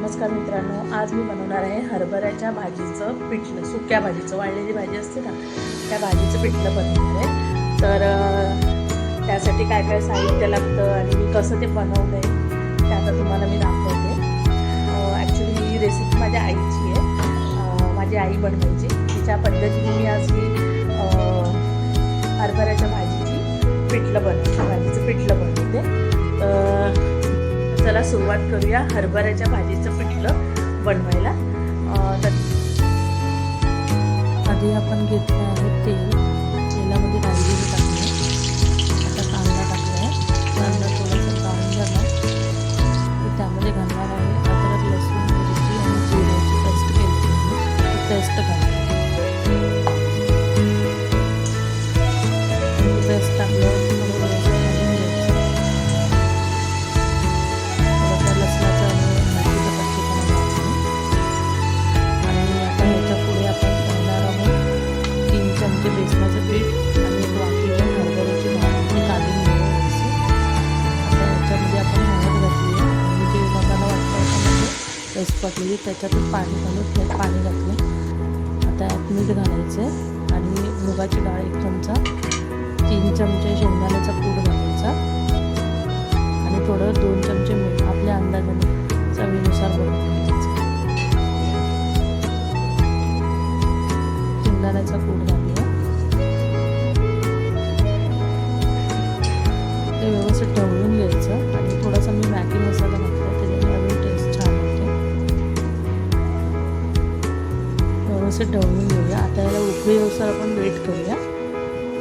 नमस्कार मित्रांनो आज मी बनवणार आहे हरभऱ्याच्या भाजीचं पिठलं सुक्या भाजीचं वाळलेली भाजी असते ना त्या भाजीचं पिठलं बनवणार आहे. तर त्यासाठी काय काय साहित्य लागतं आणि मी कसं ते बनवलं आहे ते आता तुम्हाला मी दाखवते. ॲक्च्युली ही रेसिपी माझ्या आईची आहे. माझी आई बनवायची. तिच्या पद्धतीने मी आज ही हरभऱ्याच्या भाजीची पिठलं बनवते भाजीचं पिठलं बनवते. तर चला सुरुवात करूया. हरभऱ्याच्या भाजीचं पिठलं बनवायला. तर आधी आपण घेतलं आहे तेल. तेलामध्ये राजगिरी टाकली आता कांदा टाकला आहे कांदा थोडासा ब्राऊन झाला की त्यामध्ये घालणार आहे अद्रक लसूण मिरची आणि जिऱ्याची पेस्ट केली पेस्ट घालणार पेस्ट पडलेली त्याच्यातून पाणी घालून त्यात पाणी घातलं. आता यात मीठ घालायचं आहे आणि मुगाची डाळ एक चमचा तीन चमचे शेंगदाण्याचा पूड घालायचा आणि थोडं दोन चमचे मीठ आपल्या अंदाजाने चवीनुसार बनवून शेंगदाण्याचा पूड घालूया. ते व्यवस्थित ढवळून घ्यायचं आणि थोडासा मी मॅगी व्यवस्थित ढवळून घेऊया. आता याला उकळी येऊसर आपण वेट करूया.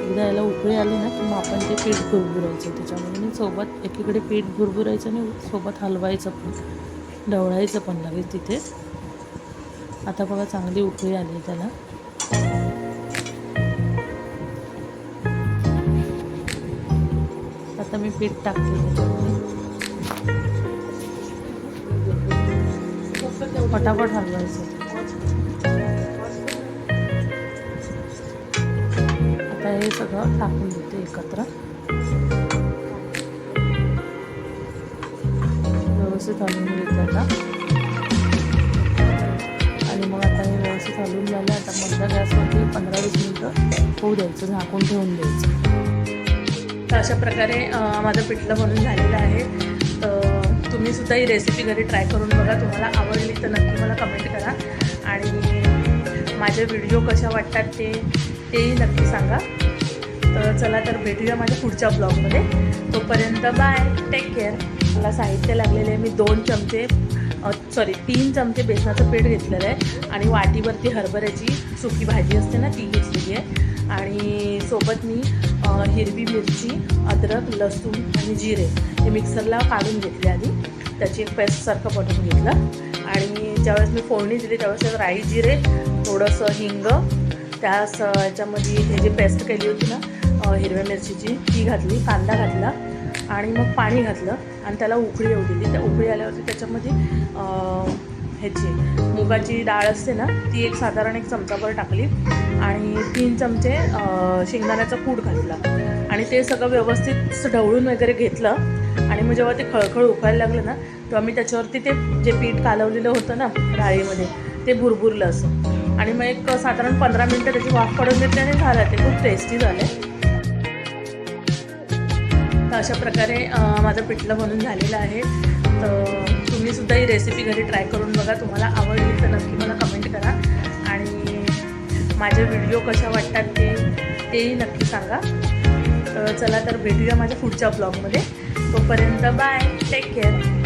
एकदा याला उकळी आली ना की मग आपण ते पीठ भुरभुरायचं त्याच्यामध्ये. आणि सोबत एकीकडे पीठ भुरभुरायचं आणि सोबत हलवायचं पण. ढवळायचं पण लगेच तिथे. आता बघा चांगली उकळी आली त्याला. आता मी पीठ टाकते त्याच्यामध्ये. पटापट हलवायचं. आता हे सगळं टाकून देते एकत्र. व्यवस्थित हलवून घेते आता. आणि मग आता हे व्यवस्थित हलवून झालं आता मधल्या गॅसवरती पंधरा वीस मिनटं होऊ द्यायचं झाकून ठेवून द्यायचं. तर अशा प्रकारे माझं पिठलं बनून झालेलं आहे. तर तुम्ही सुद्धा ही रेसिपी घरी ट्राय करून बघा तुम्हाला आवडली तर नक्की मला कमेंट करा. आणि माझे व्हिडिओ कशा वाटतात ते तेही नक्की सांगा. तर चला तर भेटूया माझ्या पुढच्या ब्लॉगमध्ये. तोपर्यंत बाय. टेक केअर मला साहित्य लागलेले आहे. मी दोन चमचे सॉरी तीन चमचे बेसनाचं पीठ घेतलेलं आहे. आणि वाटीवरती हरभऱ्याची सुकी भाजी असते ना ती घेतलेली आहे. आणि सोबत मी हिरवी मिरची अद्रक लसूण आणि जिरे हे मिक्सरला काढून घेतले आधी. त्याची एक पेस्टसारखं बनवून घेतलं. आणि ज्यावेळेस मी फोडणी दिली त्यावेळेस राई जिरे थोडंसं हिंग त्या याच्यामध्ये हे जी पेस्ट केली होती ना हिरव्या मिरचीची ती घातली कांदा घातला आणि मग पाणी घातलं आणि त्याला उकळी येऊ दिली. त्या उकळी आल्यावरती त्याच्यामध्ये ह्याची मुगाची डाळ असते ना ती एक साधारण एक चमचाभर टाकली आणि तीन चमचे शेंगदाण्याचा कूट घातला. आणि ते सगळं व्यवस्थित ढवळून वगैरे घेतलं आणि मग जेव्हा ते खळखळ उकळायला लागलं ना तेव्हा मी त्याच्यावरती ते जे पीठ कालवलेलं होतं ना डाळीमध्ये ते भुरभुरलं असं. आणि मग एक साधारण पंधरा मिनटं त्याची वाफ पडून घेतल्याने झालं. ते खूप टेस्टी झाले. तर अशा प्रकारे माझं पिठलं बनून झालेलं आहे. तर तुम्ही सुद्धा ही रेसिपी घरी ट्राय करून बघा. तुम्हाला आवडली तर नक्की मला कमेंट करा. आणि माझे व्हिडिओ कशा वाटतात ते तेही नक्की सांगा. तर चला तर भेटूया माझ्या पुढच्या ब्लॉगमध्ये तोपर्यंत बाय टेक केअर